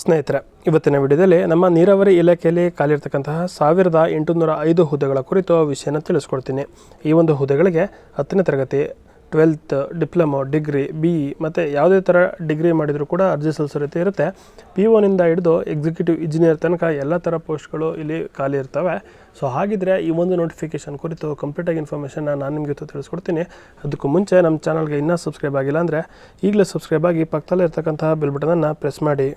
ಸ್ನೇಹಿತರೆ, ಇವತ್ತಿನ ವಿಡಿಯೋದಲ್ಲಿ ನಮ್ಮ ನೀರಾವರಿ ಇಲಾಖೆಯಲ್ಲಿ ಖಾಲಿರ್ತಕ್ಕಂತಹ ಸಾವಿರದ ಎಂಟುನೂರ ಐದು ಹುದ್ದೆಗಳ ಕುರಿತು ವಿಷಯನ ತಿಳಿಸ್ಕೊಡ್ತೀನಿ. ಈ ಒಂದು ಹುದ್ದೆಗಳಿಗೆ ಹತ್ತನೇ ತರಗತಿ, twelfth diploma, degree, B E ಮತ್ತು ಯಾವುದೇ ಥರ ಡಿಗ್ರಿ ಮಾಡಿದರೂ ಕೂಡ ಅರ್ಜಿ ಸಲ್ಲಿಸೋ ರೀತಿ ಇರುತ್ತೆ. ಪಿ ಒನಿಂದ ಹಿಡಿದು ಎಕ್ಸಿಕ್ಯೂಟಿವ್ ಇಂಜಿನಿಯರ್ ತನಕ ಎಲ್ಲ ಥರ ಪೋಸ್ಟ್ಗಳು ಇಲ್ಲಿ ಖಾಲಿ ಇರ್ತವೆ. ಸೊ ಹಾಗಿದ್ರೆ ಈ ಒಂದು ನೋಟಿಫಿಕೇಶನ್ ಕುರಿತು ಕಂಪ್ಲೀಟಾಗಿ ಇನ್ಫಾರ್ಮೇಷನ್ನ ನಾನು ನಿಮಗೆ ಇವತ್ತು ತಿಳಿಸ್ಕೊಡ್ತೀನಿ. ಅದಕ್ಕೂ ಮುಂಚೆ ನಮ್ಮ ಚಾನಲ್ಗೆ ಇನ್ನೂ ಸಬ್ಸ್ಕ್ರೈಬ್ ಆಗಿಲ್ಲ ಅಂದರೆ ಈಗಲೇ ಸಬ್ಸ್ಕ್ರೈಬ್ ಆಗಿ ಪಕ್ಕದಲ್ಲೇ ಇರ್ತಕ್ಕಂತಹ ಬಿಲ್ ಬಟನನ್ನು ಪ್ರೆಸ್ ಮಾಡಿ.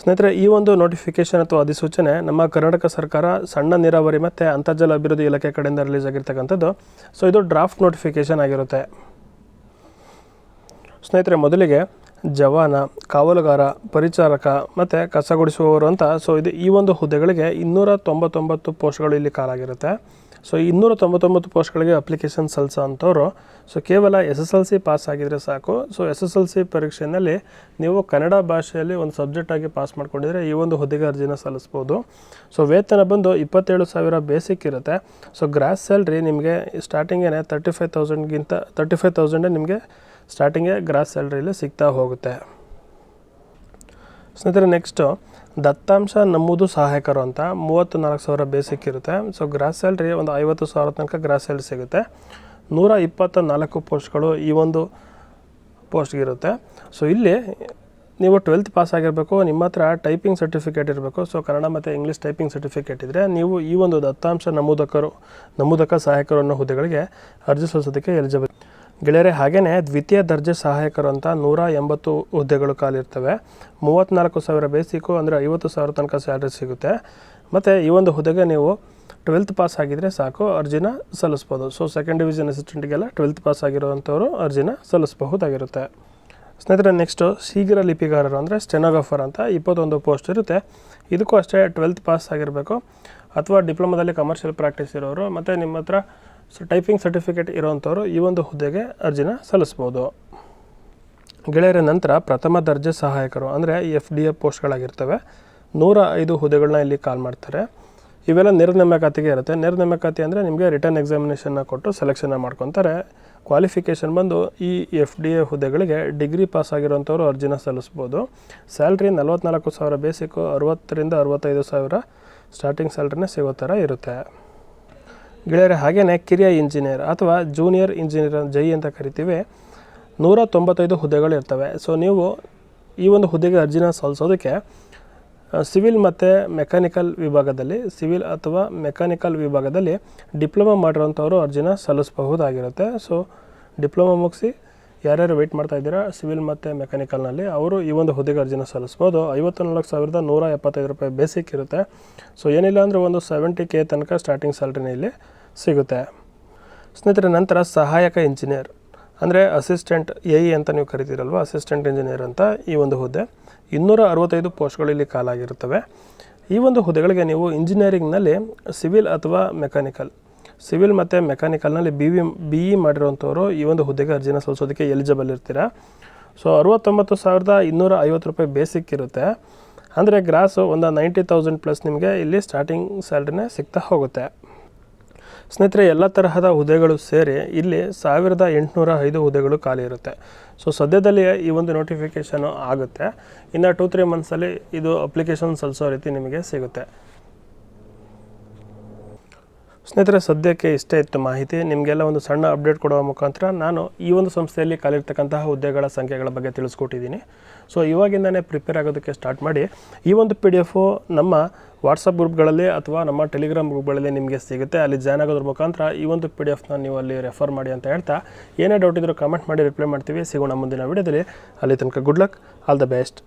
ಸ್ನೇಹಿತರೆ, ಈ ಒಂದು ನೋಟಿಫಿಕೇಶನ್ ಅಥವಾ ಅಧಿಸೂಚನೆ ನಮ್ಮ ಕರ್ನಾಟಕ ಸರ್ಕಾರ ಸಣ್ಣ ನೀರಾವರಿ ಮತ್ತು ಅಂತರ್ಜಲ ಅಭಿವೃದ್ಧಿ ಇಲಾಖೆ ಕಡೆಯಿಂದ ರಿಲೀಸ್ ಆಗಿರ್ತಕ್ಕಂಥದ್ದು. ಸೊ ಇದು ಡ್ರಾಫ್ಟ್ ನೋಟಿಫಿಕೇಶನ್ ಆಗಿರುತ್ತೆ. ಸ್ನೇಹಿತರೆ, ಮೊದಲಿಗೆ ಜವಾನ, ಕಾವಲುಗಾರ, ಪರಿಚಾರಕ ಮತ್ತು ಕಸಗುಡಿಸುವವರು ಅಂತ ಸೊ ಇದು ಈ ಒಂದು ಹುದ್ದೆಗಳಿಗೆ ಇನ್ನೂರ ತೊಂಬತ್ತೊಂಬತ್ತು ಪೋಸ್ಟ್ಗಳು ಇಲ್ಲಿ ಕಾಲಾಗಿರುತ್ತೆ. ಸೊ ಇನ್ನೂರ ತೊಂಬತ್ತೊಂಬತ್ತು ಪೋಸ್ಟ್ಗಳಿಗೆ ಅಪ್ಲಿಕೇಶನ್ ಸಲ್ಲಿಸೋ ಅಂಥವ್ರು ಸೊ ಕೇವಲ S S L C pass ಆಗಿದರೆ ಸಾಕು. So S S L C ಪರೀಕ್ಷೆಯಲ್ಲಿ ನೀವು ಕನ್ನಡ ಭಾಷೆಯಲ್ಲಿ ಒಂದು ಸಬ್ಜೆಕ್ಟಾಗಿ ಪಾಸ್ ಮಾಡ್ಕೊಂಡಿದ್ರೆ ಈ ಒಂದು ಹುದ್ದೆಗೆ ಅರ್ಜಿನ ಸಲ್ಲಿಸ್ಬೋದು. ಸೊ ವೇತನ ಬಂದು ಇಪ್ಪತ್ತೇಳು ಸಾವಿರ ಬೇಸಿಕ್ ಇರುತ್ತೆ. ಸೊ ಗ್ರಾಸ್ ಸ್ಯಾಲ್ರಿ ನಿಮಗೆ ಸ್ಟಾರ್ಟಿಂಗೇ ತರ್ಟಿ ಫೈವ್ ತೌಸಂಡ್ಗಿಂತ ತರ್ಟಿ ಫೈವ್ ತೌಸಂಡೇ ನಿಮಗೆ ಸ್ಟಾರ್ಟಿಂಗೇ ಗ್ರಾಸ್ ಸ್ಯಾಲ್ರಿಯಲ್ಲಿ ಸಿಗ್ತಾ ಹೋಗುತ್ತೆ. ಸ್ನೇಹಿತರೆ ನೆಕ್ಸ್ಟು ದತ್ತಾಂಶ ನಮ್ಮದು ಸಹಾಯಕರು ಅಂತ ಮೂವತ್ತು ನಾಲ್ಕು ಸಾವಿರ ಬೇಸಿಕ್ ಇರುತ್ತೆ. ಸೊ ಗ್ರಾಸ್ ಸ್ಯಾಲ್ರಿ ಒಂದು ಐವತ್ತು ಸಾವಿರ ತನಕ ಗ್ರಾಸ್ ಸ್ಯಾಲ್ರಿ ಸಿಗುತ್ತೆ. ನೂರ ಇಪ್ಪತ್ತ ನಾಲ್ಕು ಪೋಸ್ಟ್ಗಳು ಈ ಒಂದು ಪೋಸ್ಟ್ಗಿರುತ್ತೆ ಸೊ ಇಲ್ಲಿ ನೀವು ಟ್ವೆಲ್ತ್ ಪಾಸ್ ಆಗಿರಬೇಕು, ನಿಮ್ಮ ಹತ್ರ ಟೈಪಿಂಗ್ ಸರ್ಟಿಫಿಕೇಟ್ ಇರಬೇಕು. ಸೊ ಕನ್ನಡ ಮತ್ತು ಇಂಗ್ಲೀಷ್ ಟೈಪಿಂಗ್ ಸರ್ಟಿಫಿಕೇಟ್ ಇದ್ದರೆ ನೀವು ಈ ಒಂದು ದತ್ತಾಂಶ ನಮೂದಕರು, ನಮೂದಕ ಸಹಾಯಕರು ಅನ್ನೋ ಹುದ್ದೆಗಳಿಗೆ ಅರ್ಜಿ ಸಲ್ಲಿಸೋದಕ್ಕೆ ಎಲಿಜಿಬಲ್ ಗೆಳೆಯರೆ ಹಾಗೆಯೇ ದ್ವಿತೀಯ ದರ್ಜೆ ಸಹಾಯಕರು ಅಂತ ನೂರ ಎಂಬತ್ತು ಹುದ್ದೆಗಳು ಕಾಲಿರ್ತವೆ ಮೂವತ್ತ್ನಾಲ್ಕು ಸಾವಿರ ಬೇಸಿಕ್ಕು ಅಂದರೆ ಐವತ್ತು ಸಾವಿರ ತನಕ ಸ್ಯಾಲ್ರಿ ಸಿಗುತ್ತೆ. ಮತ್ತು ಈ ಒಂದು ಹುದ್ದೆಗೆ ನೀವು ಟ್ವೆಲ್ತ್ ಪಾಸ್ ಆಗಿದರೆ ಸಾಕು, ಅರ್ಜಿನ ಸಲ್ಲಿಸ್ಬೋದು. ಸೊ ಸೆಕೆಂಡ್ ಡಿವಿಷನ್ ಅಸಿಸ್ಟೆಂಟ್ಗೆಲ್ಲ ಟ್ವೆಲ್ತ್ ಪಾಸ್ ಆಗಿರುವಂಥವರು ಅರ್ಜಿನ ಸಲ್ಲಿಸಬಹುದಾಗಿರುತ್ತೆ. ಸ್ನೇಹಿತರೆ ನೆಕ್ಸ್ಟು ಶೀಘ್ರ ಲಿಪಿಗಾರರು ಅಂದರೆ ಸ್ಟೆನೋಗ್ರಾಫರ್ ಅಂತ ಇಪ್ಪತ್ತೊಂದು ಪೋಸ್ಟ್ ಇರುತ್ತೆ. ಇದಕ್ಕೂ ಅಷ್ಟೇ ಟ್ವೆಲ್ತ್ ಪಾಸ್ ಆಗಿರಬೇಕು. ಅಥವಾ ಡಿಪ್ಲೊಮಾದಲ್ಲಿ ಕಮರ್ಷಿಯಲ್ ಪ್ರಾಕ್ಟೀಸ್ ಇರೋರು, ಮತ್ತು ನಿಮ್ಮ ಹತ್ರ ಸೊ ಟೈಪಿಂಗ್ ಸರ್ಟಿಫಿಕೇಟ್ ಇರೋವಂಥವ್ರು ಈ ಒಂದು ಹುದ್ದೆಗೆ ಅರ್ಜಿನ ಸಲ್ಲಿಸ್ಬೋದು. ಗೆಳೆಯರ ನಂತರ ಪ್ರಥಮ ದರ್ಜೆ ಸಹಾಯಕರು ಅಂದರೆ ಎಫ್ ಡಿ ಎ ಪೋಸ್ಟ್ಗಳಾಗಿರ್ತವೆ. ನೂರ ಐದು ಹುದ್ದೆಗಳನ್ನ ಇಲ್ಲಿ ಕಾಲ್ ಮಾಡ್ತಾರೆ. ಇವೆಲ್ಲ ನಿರ್ನೇಮಕಾತಿಗೆ ಇರುತ್ತೆ. ನಿರ್ನೇಮಕಾತಿ ಅಂದರೆ ನಿಮಗೆ ರಿಟರ್ನ್ ಎಕ್ಸಾಮಿನೇಷನ್ನ ಕೊಟ್ಟು ಸೆಲೆಕ್ಷನ್ನ ಮಾಡ್ಕೊತಾರೆ. ಕ್ವಾಲಿಫಿಕೇಷನ್ ಬಂದು ಈ ಎಫ್ ಡಿ ಎ ಹುದ್ದೆಗಳಿಗೆ ಡಿಗ್ರಿ ಪಾಸ್ ಆಗಿರೋಂಥವ್ರು ಅರ್ಜಿನ ಸಲ್ಲಿಸ್ಬೋದು. ಸ್ಯಾಲ್ರಿ ನಲ್ವತ್ನಾಲ್ಕು ಸಾವಿರ ಬೇಸಿಕ್ಕು ಅರುವತ್ತರಿಂದ ಅರವತ್ತೈದು ಸಾವಿರ ಸ್ಟಾರ್ಟಿಂಗ್ ಸ್ಯಾಲ್ರಿನೇ ಸಿಗೋ ಥರ ಇರುತ್ತೆ. ಗೆಳೆಯರೆ ಹಾಗೆಯೇ ಕಿರಿಯ ಇಂಜಿನಿಯರ್ ಅಥವಾ ಜೂನಿಯರ್ ಇಂಜಿನಿಯರ್ ಜೈ ಅಂತ ಕರಿತೀವಿ. ನೂರ ತೊಂಬತ್ತೈದು ಹುದ್ದೆಗಳು ಇರ್ತವೆ. ಸೊ ನೀವು ಈ ಒಂದು ಹುದ್ದೆಗೆ ಅರ್ಜಿನ ಸಲ್ಲಿಸೋದಕ್ಕೆ ಸಿವಿಲ್ ಮತ್ತು ಮೆಕ್ಯಾನಿಕಲ್ ವಿಭಾಗದಲ್ಲಿ, ಸಿವಿಲ್ ಅಥವಾ ಮೆಕ್ಯಾನಿಕಲ್ ವಿಭಾಗದಲ್ಲಿ ಡಿಪ್ಲೊಮಾ ಮಾಡಿರೋಂಥವ್ರು ಅರ್ಜಿನ ಸಲ್ಲಿಸಬಹುದಾಗಿರುತ್ತೆ. ಸೊ ಡಿಪ್ಲೊಮಾ ಮುಗಿಸಿ ಯಾರ್ಯಾರು ವೆಯ್ಟ್ ಮಾಡ್ತಾ ಇದ್ದೀರಾ ಸಿವಿಲ್ ಮತ್ತು ಮೆಕ್ಯಾನಿಕಲ್ನಲ್ಲಿ ಅವರು ಈ ಒಂದು ಹುದ್ದೆಗೆ ಅರ್ಜಿನ ಸಲ್ಲಿಸ್ಬೋದು ಐವತ್ತು ನಾಲ್ಕು ಸಾವಿರದ ನೂರ ಎಪ್ಪತ್ತೈದು ರೂಪಾಯಿ ಬೇಸಿಕ್ ಇರುತ್ತೆ. ಸೊ ಏನಿಲ್ಲ ಅಂದರೆ ಒಂದು ಸೆವೆಂಟಿ ಕೆ ತನಕ ಸ್ಟಾರ್ಟಿಂಗ್ ಸ್ಯಾಲ್ರಿನ ಇಲ್ಲಿ ಸಿಗುತ್ತೆ. ಸ್ನೇಹಿತರೆ, ನಂತರ ಸಹಾಯಕ ಇಂಜಿನಿಯರ್ ಅಂದರೆ ಅಸಿಸ್ಟೆಂಟ್ ಎ ಇ ಅಂತ ನೀವು ಕರಿತೀರಲ್ವ ಅಸಿಸ್ಟೆಂಟ್ ಇಂಜಿನಿಯರ್ ಅಂತ ಈ ಒಂದು ಹುದ್ದೆ. ಇನ್ನೂರ ಅರವತ್ತೈದು ಪೋಸ್ಟ್ಗಳು ಇಲ್ಲಿ ಕಾಲಾಗಿರುತ್ತವೆ ಈ ಒಂದು ಹುದ್ದೆಗಳಿಗೆ ನೀವು ಇಂಜಿನಿಯರಿಂಗ್ನಲ್ಲಿ ಸಿವಿಲ್ ಅಥವಾ ಮೆಕ್ಯಾನಿಕಲ್ ಸಿವಿಲ್ ಮತ್ತು ಮೆಕ್ಯಾನಿಕಲ್ನಲ್ಲಿ ಬಿ ವಿ ಬಿ ಇ ಮಾಡಿರುವಂಥವರು ಈ ಒಂದು ಹುದ್ದೆಗೆ ಅರ್ಜಿನ ಸಲ್ಲಿಸೋದಕ್ಕೆ ಎಲಿಜಿಬಲ್ ಇರ್ತೀರಾ? ಸೊ ಅರುವತ್ತೊಂಬತ್ತು ಸಾವಿರದ ಇನ್ನೂರ ಐವತ್ತು ರೂಪಾಯಿ ಬೇಸಿಕ್ ಇರುತ್ತೆ. ಅಂದರೆ ಗ್ರಾಸು ಒಂದು ನೈಂಟಿ ತೌಸಂಡ್ ಪ್ಲಸ್ ನಿಮಗೆ ಇಲ್ಲಿ ಸ್ಟಾರ್ಟಿಂಗ್ ಸ್ಯಾಲ್ರಿನೇ ಸಿಗ್ತಾ ಹೋಗುತ್ತೆ. ಸ್ನೇಹಿತರೆ, ಎಲ್ಲ ತರಹದ ಹುದ್ದೆಗಳು ಸೇರಿ ಇಲ್ಲಿ ಸಾವಿರದ ಎಂಟುನೂರ ಐದು ಹುದ್ದೆಗಳು ಖಾಲಿ ಇರುತ್ತೆ. ಸೊ ಸದ್ಯದಲ್ಲಿ ಈ ಒಂದು ನೋಟಿಫಿಕೇಷನು ಆಗುತ್ತೆ. ಇನ್ನು ಟೂ ತ್ರೀ ಮಂತ್ಸಲ್ಲಿ ಇದು ಅಪ್ಲಿಕೇಶನ್ ಸಲ್ಲಿಸೋ ರೀತಿ ನಿಮಗೆ ಸಿಗುತ್ತೆ. ಸ್ನೇಹಿತರೆ, ಸದ್ಯಕ್ಕೆ ಇಷ್ಟೇ ಇತ್ತು ಮಾಹಿತಿ. ನಿಮಗೆಲ್ಲ ಒಂದು ಸಣ್ಣ ಅಪ್ಡೇಟ್ ಕೊಡುವ ಮುಖಾಂತರ ನಾನು ಈ ಒಂದು ಸಂಸ್ಥೆಯಲ್ಲಿ ಕಾಲಿರ್ತಕ್ಕಂತಹ ಹುದ್ದೆಗಳ ಸಂಖ್ಯೆಗಳ ಬಗ್ಗೆ ತಿಳಿಸ್ಕೊಟ್ಟಿದ್ದೀನಿ. ಸೊ ಇವಾಗಿಂದನೇ ಪ್ರಿಪೇರ್ ಆಗೋದಕ್ಕೆ ಸ್ಟಾರ್ಟ್ ಮಾಡಿ, ಈ ಒಂದು ಪಿ ಡಿ ಎಫು ನಮ್ಮ ವಾಟ್ಸಪ್ ಗ್ರೂಪ್ಗಳಲ್ಲಿ ಅಥವಾ ನಮ್ಮ ಟೆಲಿಗ್ರಾಮ್ ಗ್ರೂಪ್ಗಳಲ್ಲಿ ನಿಮಗೆ ಸಿಗುತ್ತೆ. ಅಲ್ಲಿ ಜಾಯ್ನ್ ಆಗೋದ್ರ ಮುಖಾಂತರ ಈ ಒಂದು ಪಿ ಡಿ ಎಫ್ನ ನೀವು ಅಲ್ಲಿ ರೆಫರ್ ಮಾಡಿ ಅಂತ ಹೇಳ್ತಾ, ಏನೇ ಡೌಟ್ ಇದ್ದರೂ ಕಮೆಂಟ್ ಮಾಡಿ ರಿಪ್ಲೈ ಮಾಡ್ತೀವಿ. ಸಿಗೋಣ ಮುಂದಿನ ವಿಡಿಯೋದಲ್ಲಿ. ಅಲ್ಲಿ ತನಕ good luck all the best